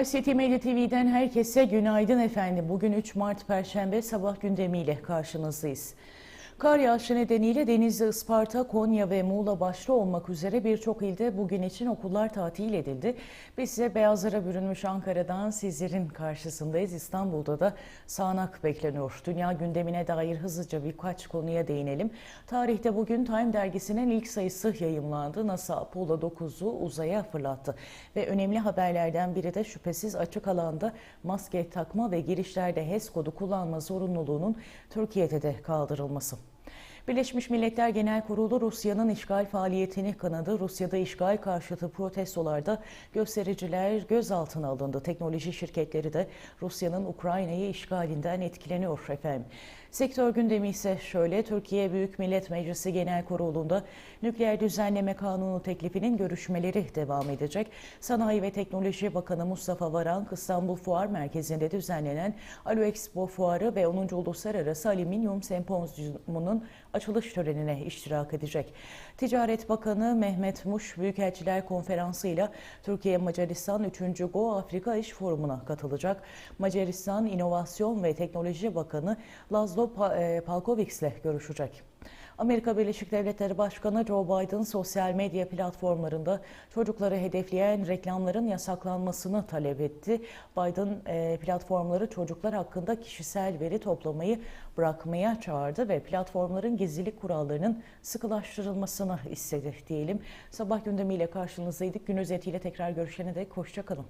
ICT Medya TV'den herkese günaydın efendim. Bugün 3 Mart Perşembe sabah gündemiyle karşınızdayız. Kar yağışı nedeniyle Denizli, Isparta, Konya ve Muğla başta olmak üzere birçok ilde bugün için okullar tatil edildi. Biz size beyazlara bürünmüş Ankara'dan sizlerin karşısındayız. İstanbul'da da sağanak bekleniyor. Dünya gündemine dair hızlıca birkaç konuya değinelim. Tarihte bugün Time dergisinin ilk sayısı yayımlandı. NASA Apollo 9'u uzaya fırlattı. Ve önemli haberlerden biri de şüphesiz açık alanda maske takma ve girişlerde HES kodu kullanma zorunluluğunun Türkiye'de de kaldırılması. Birleşmiş Milletler Genel Kurulu Rusya'nın işgal faaliyetini kınadı. Rusya'da işgal karşıtı protestolarda göstericiler gözaltına alındı. Teknoloji şirketleri de Rusya'nın Ukrayna'yı işgalinden etkileniyor efendim. Sektör gündemi ise şöyle, Türkiye Büyük Millet Meclisi Genel Kurulu'nda nükleer düzenleme kanunu teklifinin görüşmeleri devam edecek. Sanayi ve Teknoloji Bakanı Mustafa Varank İstanbul Fuar Merkezi'nde düzenlenen Alo Expo Fuarı ve 10. Uluslararası Alüminyum Sempozyumu'nun açılış törenine iştirak edecek. Ticaret Bakanı Mehmet Muş Büyükelçiler Konferansı ile Türkiye Macaristan 3. Go Afrika İş Forumu'na katılacak. Macaristan İnovasyon ve Teknoloji Bakanı Lazlo Palkovic ile görüşecek. Amerika Birleşik Devletleri Başkanı Joe Biden sosyal medya platformlarında çocukları hedefleyen reklamların yasaklanmasını talep etti. Biden e, platformları çocuklar hakkında kişisel veri toplamayı bırakmaya çağırdı ve platformların gizlilik kurallarının sıkılaştırılmasını istedi diyelim. Sabah gündemiyle karşınızdaydık. Gün özetiyle tekrar görüşene dek hoşçakalın.